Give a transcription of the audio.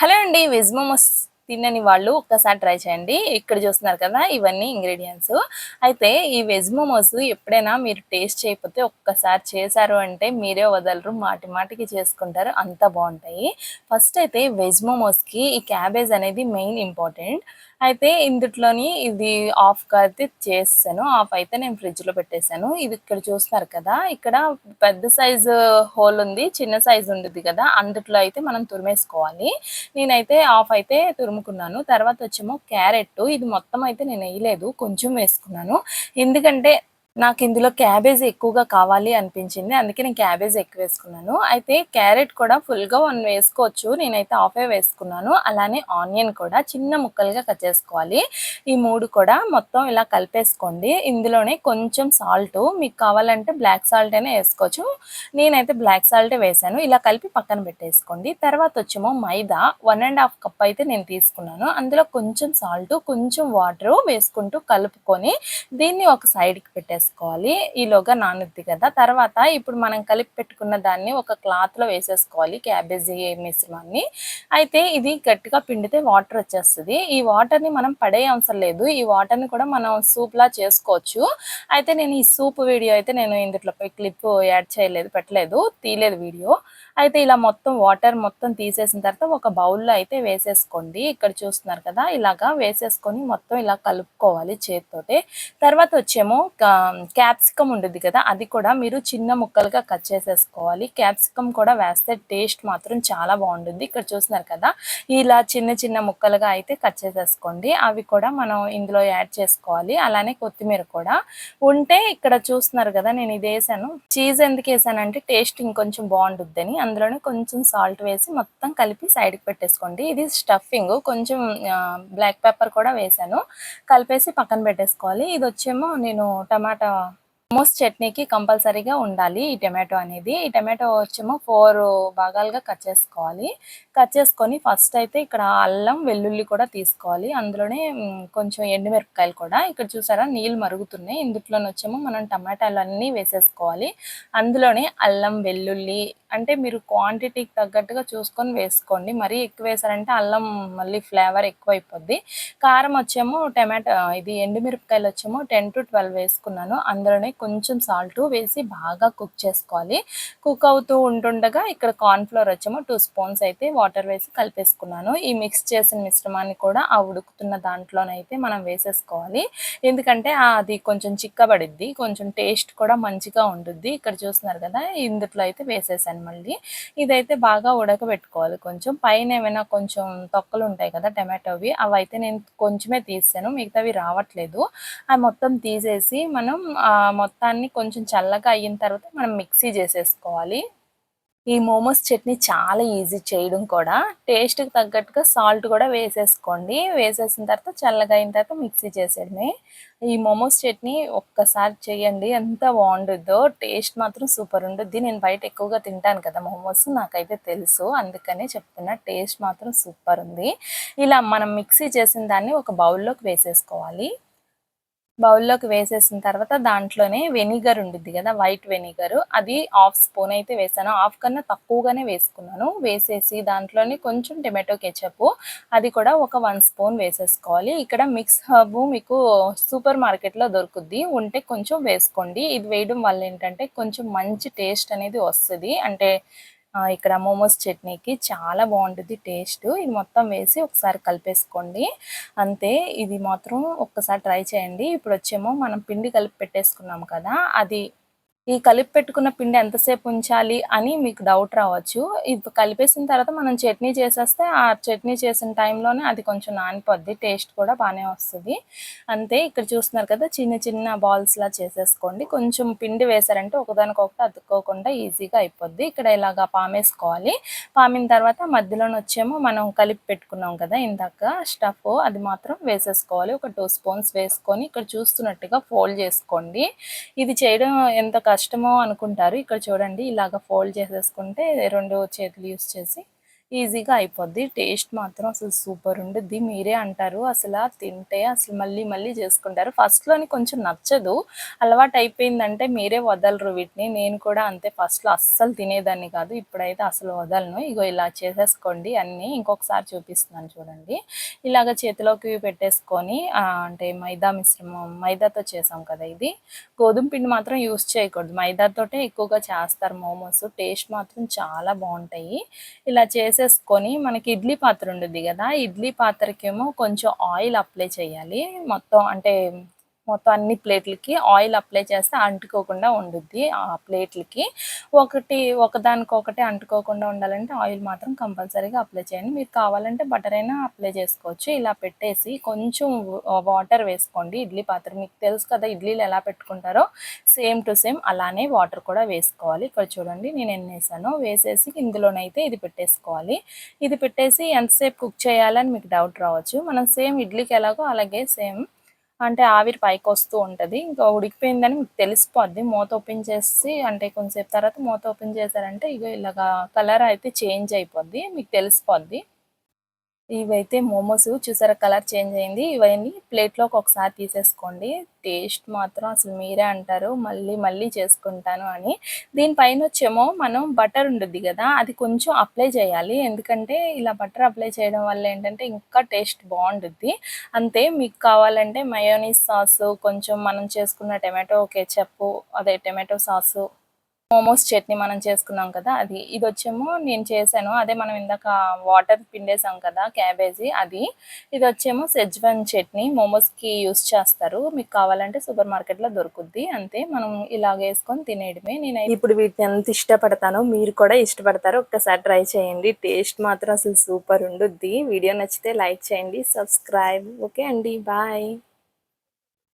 Hello అండి veg momos తినని వాళ్ళు ఒక్కసారి ట్రై చేయండి. ఇక్కడ చూస్తున్నారు కదా ఇవన్నీ ఇంగ్రీడియంట్స్ అయితే ఈ వెజ్ మోమోస్ ఎప్పుడైనా మీరు టేస్ట్ చేయకపోతే ఒక్కసారి చేశారు అంటే మీరే వదలరు మాటి మాటికి చేసుకుంటారు అంత బాగుంటాయి. ఫస్ట్ అయితే వెజ్ మోమోస్కి ఈ క్యాబేజ్ అనేది మెయిన్ ఇంపార్టెంట్ అయితే ఇందుట్లోని ఇది ఆఫ్గా అయితే చేసాను ఆఫ్ అయితే నేను ఫ్రిడ్జ్లో పెట్టేశాను. ఇది ఇక్కడ చూస్తున్నారు కదా ఇక్కడ పెద్ద సైజు హోల్ ఉంది చిన్న సైజు ఉంటుంది కదా అందుట్లో అయితే మనం తురిమేసుకోవాలి. నేనైతే ఆఫ్ అయితే తురుముకున్నాను. తర్వాత వచ్చేమో క్యారెట్ ఇది మొత్తం అయితే నేను వేయలేదు కొంచెం వేసుకున్నాను. ఎందుకంటే నాకు ఇందులో క్యాబేజ్ ఎక్కువగా కావాలి అనిపించింది. అందుకే నేను క్యాబేజ్ ఎక్కువ వేసుకున్నాను. అయితే క్యారెట్ కూడా ఫుల్గా వన్ వేసుకోవచ్చు. నేనైతే హాఫే వేసుకున్నాను. అలానే ఆనియన్ కూడా చిన్న ముక్కలుగా కట్ చేసుకోవాలి. ఈ మూడు కూడా మొత్తం ఇలా కలిపేసుకోండి. ఇందులోనే కొంచెం సాల్ట్ మీకు కావాలంటే బ్లాక్ సాల్ట్ అయినా వేసుకోవచ్చు. నేనైతే బ్లాక్ సాల్టే వేసాను. ఇలా కలిపి పక్కన పెట్టేసుకోండి. తర్వాత వచ్చేమో మైదా. వన్ అండ్ హాఫ్ కప్ అయితే నేను తీసుకున్నాను. అందులో కొంచెం సాల్ట్ కొంచెం వాటర్ వేసుకుంటూ కలుపుకొని దీన్ని ఒక సైడ్కి పెట్టేసుకోండి. వేసేసుకోవాలి. ఈలోగా నానుద్ది కదా. తర్వాత ఇప్పుడు మనం కలిపి పెట్టుకున్న దాన్ని ఒక క్లాత్లో వేసేసుకోవాలి క్యాబేజీ మిశ్రమాన్ని. అయితే ఇది గట్టిగా పిండితే వాటర్ వచ్చేస్తుంది. ఈ వాటర్ని మనం పడే అవసరం లేదు. ఈ వాటర్ని కూడా మనం సూప్లా చేసుకోవచ్చు. అయితే నేను ఈ సూప్ వీడియో అయితే నేను ఇందులో క్లిప్ యాడ్ చేయలేదు పెట్టలేదు తీయలేదు వీడియో. అయితే ఇలా మొత్తం వాటర్ మొత్తం తీసేసిన తర్వాత ఒక బౌల్లో అయితే వేసేసుకోండి. ఇక్కడ చూస్తున్నారు కదా ఇలాగా వేసేసుకొని మొత్తం ఇలా కలుపుకోవాలి చేతితోటి. తర్వాత వచ్చేమో క్యాప్సికమ్ ఉంటుంది కదా అది కూడా మీరు చిన్న ముక్కలుగా కట్ చేసేసుకోవాలి. క్యాప్సికమ్ కూడా వేస్తే టేస్ట్ మాత్రం చాలా బాగుంటుంది ఇక్కడ చూస్తున్నారు కదా ఇలా చిన్న చిన్న ముక్కలుగా అయితే కట్ చేసేసుకోండి. అవి కూడా మనం ఇందులో యాడ్ చేసుకోవాలి. అలానే కొత్తిమీర కూడా. ఉంటే ఇక్కడ చూస్తున్నారు కదా నేను ఇది వేసాను. చీజ్ ఎందుకు వేసానంటే టేస్ట్ ఇంకొంచెం బాగుంటుందని అందులోనే కొంచెం సాల్ట్ వేసి మొత్తం కలిపి సైడ్కి పెట్టేసుకోండి. ఇది స్టఫింగ్. కొంచెం బ్లాక్ పెప్పర్ కూడా వేసాను. కలిపేసి పక్కన పెట్టేసుకోవాలి. ఇది వచ్చేమో నేను టమాటా మోస్ట్ చట్నీకి కంపల్సరీగా ఉండాలి ఈ టమాటో అనేది. ఈ టమాటో వచ్చేమో ఫోర్ భాగాలుగా కట్ చేసుకోవాలి. కట్ చేసుకొని ఫస్ట్ అయితే ఇక్కడ అల్లం వెల్లుల్లి కూడా తీసుకోవాలి. అందులోనే కొంచెం ఎండుమిరపకాయలు కూడా. ఇక్కడ చూసారా నీళ్ళు మరుగుతున్నాయి. ఇందులో వచ్చేమో మనం టమాటాలు అన్నీ వేసేసుకోవాలి. అందులోనే అల్లం వెల్లుల్లి అంటే మీరు క్వాంటిటీకి తగ్గట్టుగా చూసుకొని వేసుకోండి. మరీ ఎక్కువ వేసారంటే అల్లం మళ్ళీ ఫ్లేవర్ ఎక్కువ అయిపోద్ది కారం వచ్చేమో టమాటా ఇది ఎండుమిరపకాయలు వచ్చేమో టెన్ టు ట్వెల్వ్ వేసుకున్నాను. అందులోనే కొంచెం సాల్ట్ వేసి బాగా కుక్ చేసుకోవాలి. కుక్ అవుతూ ఉంటుండగా ఇక్కడ కార్న్ఫ్లోర్ వచ్చేమో టూ స్పూన్స్ అయితే వాటర్ వేసి కలిపేసుకున్నాను. ఈ మిక్స్ చేసిన మిశ్రమాన్ని కూడా ఆ ఉడుకుతున్న దాంట్లోనైతే మనం వేసేసుకోవాలి. ఎందుకంటే అది కొంచెం చిక్కబడిద్ది. కొంచెం టేస్ట్ కూడా మంచిగా ఉంటుంది ఇక్కడ చూస్తున్నారు కదా ఇందులో అయితే వేసేసాను. మళ్ళీ. ఇదైతే బాగా ఉడకబెట్టుకోవాలి కొంచెం. పైన ఏమైనా కొంచెం తొక్కలు ఉంటాయి కదా టమాటోవి అవి అయితే నేను కొంచెమే తీసాను. మిగతావి రావట్లేదు. అవి మొత్తం తీసేసి మనం మొత్తాన్ని కొంచెం చల్లగా అయిన తర్వాత మనం మిక్సీ చేసేసుకోవాలి. ఈ మోమోస్ చట్నీ చాలా ఈజీ చేయడం కూడా. టేస్ట్కి తగ్గట్టుగా సాల్ట్ కూడా వేసేసుకోండి. వేసేసిన తర్వాత చల్లగా అయిన తర్వాత మిక్సీ చేసేయడమే. ఈ మోమోస్ చట్నీ ఒక్కసారి చేయండి. ఎంత బాగుంటుందో. టేస్ట్ మాత్రం సూపర్ ఉంటుంది. నేను బయట ఎక్కువగా తింటాను కదా మోమోస్. నాకైతే తెలుసు. అందుకనే చెప్తున్నా టేస్ట్ మాత్రం సూపర్ ఉంది. ఇలా మనం మిక్సీ చేసిన దాన్ని ఒక బౌల్లోకి వేసేసుకోవాలి. బౌల్లోకి వేసేసిన తర్వాత దాంట్లోనే వెనిగర్ ఉంటుంది కదా వైట్ వెనిగర్. అది హాఫ్ స్పూన్ అయితే వేసాను. హాఫ్ కన్నా తక్కువగానే వేసుకున్నాను. వేసేసి దాంట్లోనే కొంచెం టమాటో కెచప్. అది కూడా ఒక వన్ స్పూన్ వేసేసుకోవాలి. ఇక్కడ మిక్స్ హర్బ్ మీకు సూపర్ మార్కెట్లో దొరుకుద్ది. ఉంటే కొంచెం వేసుకోండి. ఇది వేయడం వల్ల ఏంటంటే కొంచెం మంచి టేస్ట్ అనేది వస్తుంది. అంటే ఇక్కడ మోమోస్ చట్నీకి చాలా బాగుంటుంది టేస్ట్. ఇది మొత్తం వేసి ఒకసారి కలిపేసుకోండి. అంతే ఇది మాత్రం ఒక్కసారి ట్రై చేయండి. ఇప్పుడు వచ్చేమో మనం పిండి కలిపి పెట్టేసుకున్నాం కదా అది ఈ కలిపి పెట్టుకున్న పిండి ఎంతసేపు ఉంచాలి అని మీకు డౌట్ రావచ్చు. ఇది కలిపేసిన తర్వాత మనం చట్నీ చేసేస్తే ఆ చట్నీ చేసిన టైంలోనే అది కొంచెం నానిపోద్ది టేస్ట్ కూడా బాగానే వస్తుంది. అంతే ఇక్కడ చూస్తున్నారు కదా చిన్న చిన్న బాల్స్లా చేసేసుకోండి. కొంచెం పిండి వేసారంటే ఒకదానికొకటి అతుక్కోకుండా ఈజీగా అయిపోద్ది. ఇక్కడ ఇలాగా పామేసుకోవాలి పామిన తర్వాత మధ్యలోనే వచ్చేమో మనం కలిపి పెట్టుకున్నాం కదా ఇందాక స్టఫ్ అది మాత్రం వేసేసుకోవాలి. ఒక టూ స్పూన్స్ వేసుకొని ఇక్కడ చూస్తున్నట్టుగా ఫోల్డ్ చేసుకోండి. ఇది చేయడం ఎంత కష్టమో అనుకుంటారు. ఇక్కడ చూడండి ఇలాగ ఫోల్డ్ చేసేసుకుంటే రెండు చేతులు యూస్ చేసి ఈజీగా అయిపోద్ది. టేస్ట్ మాత్రం అసలు సూపర్ ఉండుద్ది. మీరే అంటారు. అసలు తింటే అసలు మళ్ళీ మళ్ళీ చేసుకుంటారు. ఫస్ట్లోని కొంచెం నచ్చదు. అలవాటు అయిపోయిందంటే మీరే వదలరు వీటిని. నేను కూడా అంతే. ఫస్ట్లో అస్సలు తినేదాన్ని కాదు. ఇప్పుడైతే అసలు వదలను. ఇగో ఇలా చేసేసుకోండి అన్నీ. ఇంకొకసారి చూపిస్తున్నాను చూడండి. ఇలాగ చేతిలోకి పెట్టేసుకొని అంటే మైదా మిశ్రమం మైదాతో చేసాం కదా ఇది. గోధుమ పిండి మాత్రం యూస్ చేయకూడదు. మైదాతోటే ఎక్కువగా చేస్తారు మోమోస్. టేస్ట్ మాత్రం చాలా బాగుంటాయి. ఇలా వేసేసుకొని మనకి ఇడ్లీ పాత్ర ఉండుద్ది కదా ఇడ్లీ పాత్రకేమో కొంచెం ఆయిల్ అప్లై చేయాలి. మొత్తం అంటే మొత్తం అన్ని ప్లేట్లకి ఆయిల్ అప్లై చేస్తే అంటుకోకుండా ఉండుద్ది ఆ ప్లేట్లకి. ఒకటి ఒకదానికొకటి అంటుకోకుండా ఉండాలంటే ఆయిల్ మాత్రం కంపల్సరీగా అప్లై చేయండి. మీరు కావాలంటే బటర్ అయినా అప్లై చేసుకోవచ్చు. ఇలా పెట్టేసి కొంచెం వాటర్ వేసుకోండి. ఇడ్లీ పాత్ర మీకు తెలుసు కదా ఇడ్లీలు ఎలా పెట్టుకుంటారో? సేమ్ టు సేమ్ అలానే వాటర్ కూడా వేసుకోవాలి. ఇక్కడ చూడండి నేను ఎన్ని వేసాను వేసేసి ఇందులోనైతే ఇది పెట్టేసుకోవాలి. ఇది పెట్టేసి ఎంతసేపు కుక్ చేయాలని మీకు డౌట్ రావచ్చు. మనం సేమ్ ఇడ్లీకి ఎలాగో అలాగే సేమ్ అంటే ఆవిరి పైకి వస్తూ ఉంటుంది. ఇంకా ఉడికిపోయిందని మీకు తెలిసిపోద్ది మూత ఓపెన్ చేసి అంటే కొంచెంసేపు తర్వాత మూత ఓపెన్ చేశారంటే ఇక ఇలాగా కలర్ అయితే చేంజ్ అయిపోద్ది. మీకు తెలిసిపోద్ది. ఇవైతే మోమోస్ చూసారా? కలర్ చేంజ్ అయింది. ఇవన్నీ ప్లేట్లోకి ఒకసారి తీసేసుకోండి. టేస్ట్ మాత్రం అసలు మీరే అంటారు. మళ్ళీ మళ్ళీ చేసుకుంటాను అని. దీనిపైన వచ్చేమో మనం బటర్ ఉంటుంది కదా అది కొంచెం అప్లై చేయాలి. ఎందుకంటే ఇలా బటర్ అప్లై చేయడం వల్ల ఏంటంటే ఇంకా టేస్ట్ బాగుంటుంది అంతే మీకు కావాలంటే మయోనీస్ సాసు కొంచెం మనం చేసుకున్న టమాటో కెచప్ అదే టమాటో సాసు మోమోస్ చట్నీ మనం చేసుకున్నాం కదా అది ఇది వచ్చేమో నేను చేశాను. అదే మనం ఇందాక వాటర్ పిండేసాం కదా క్యాబేజీ అది. ఇది వచ్చేమో సెజ్వన్ చట్నీ. మోమోస్కి యూస్ చేస్తారు. మీకు కావాలంటే సూపర్ మార్కెట్లో దొరుకుద్ది. అంతే మనం ఇలాగ వేసుకొని తినేయడమే. నేను ఇప్పుడు వీటిని ఎంత ఇష్టపడతానో మీరు కూడా ఇష్టపడతారు ఒక్కసారి ట్రై చేయండి. టేస్ట్ మాత్రం అసలు సూపర్ ఉండుద్ది. వీడియో నచ్చితే లైక్ చేయండి సబ్స్క్రైబ్. ఓకే అండి బాయ్.